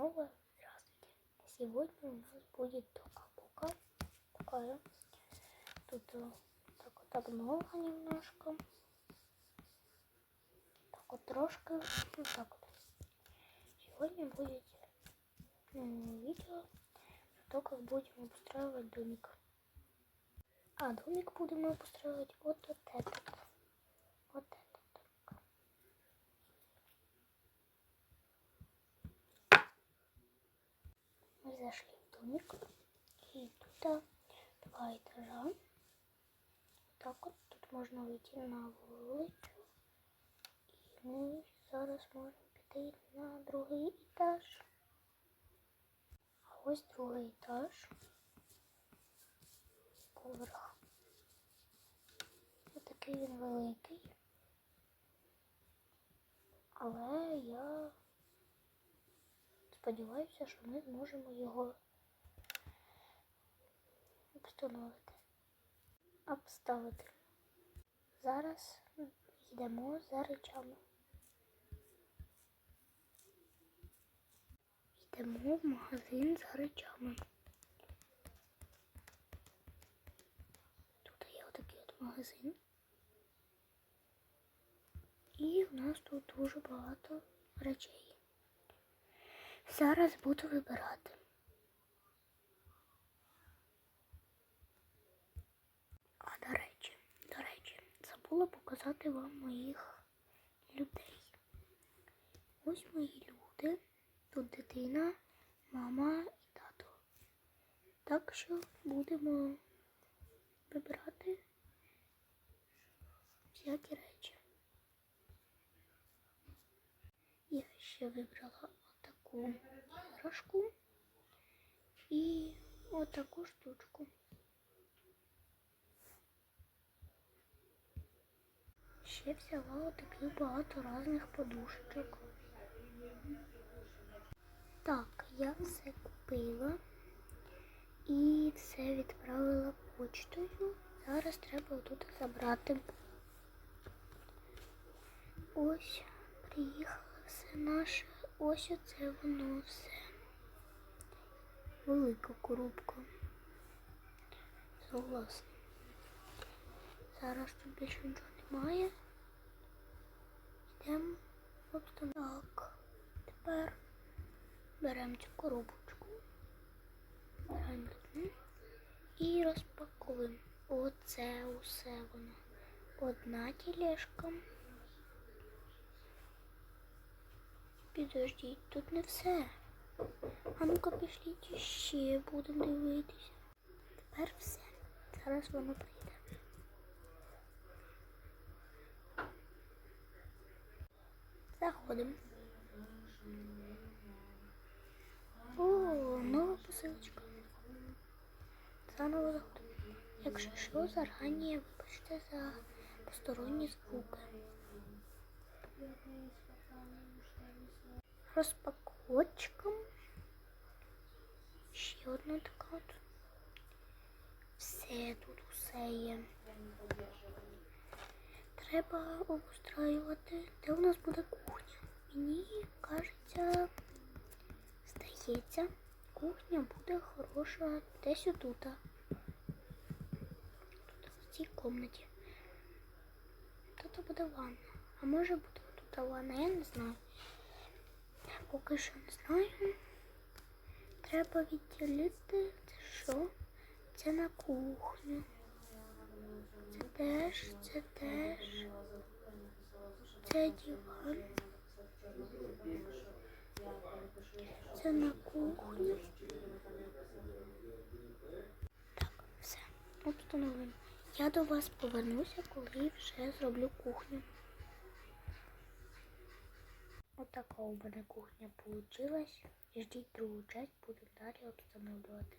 снова здравствуйте. Сегодня у нас будет тока-бока. Такая. Тут э, так вот много немножко. Так вот трошка. Вот так вот. Сегодня будет видео про то, как будем обустраивать домик. А домик будем обустраивать вот, вот этот. Мы зашли в домик. И тут два этажа. Так от тут можна вийти на вулицю. І ми зараз можемо піти на другий етаж. А ось другий етаж. Поверх. Ось такий він великий. Але я сподіваюся, що ми зможемо його встановити. Обставити. Зараз йдемо за речами. Йдемо в магазин за речами. Тут є отакий от магазин. І в нас тут дуже багато речей. Зараз буду вибирати. А до речі, до речі, забула показати вам моїх людей. Ось мої люди. Тут дитина, мама і тато. Так що будемо вибирати всякі речі. Я ще вибрала отаку іграшку і отаку штучку. Ще взяла отаких багато різних подушечок. Так, я все купила і все відправила почтою. Зараз треба тут забрати. Ось приїхало все наше. Ось оце воно все. Велика коробка. Согласна. Зараз тут більше нічого немає. Йдемо в обстановку. Так, тепер беремо цю коробочку. Беремо і розпаковуємо. Оце усе воно. Одна тілешка. Підождіть, тут не все. А ну-ка пішліть ще будемо дивитися. Тепер все. Зараз воно прийде. Заходимо. О, нова посилочка. Заново заходимо. Якщо що, зарані вибачте за посторонні звуки. Розпаковочка. Ще одна така от. Все тут усе є. Треба обустраювати. Де у нас буде кухня? Мені кажеться, здається, кухня буде хороша десь отут. Тут в цій кімнаті. Тут буде ванна. А може буде тут ванна, я не знаю. Поки що не знаю. Треба відділити що? Це на кухню. Це теж, це теж. Це диван. Це на кухню. Так, все. Обстановлено. Я до вас повернуся, коли вже зроблю кухню. Отака у мене кухня получилась. Ждіть другу часть, буду далі обстановлювати.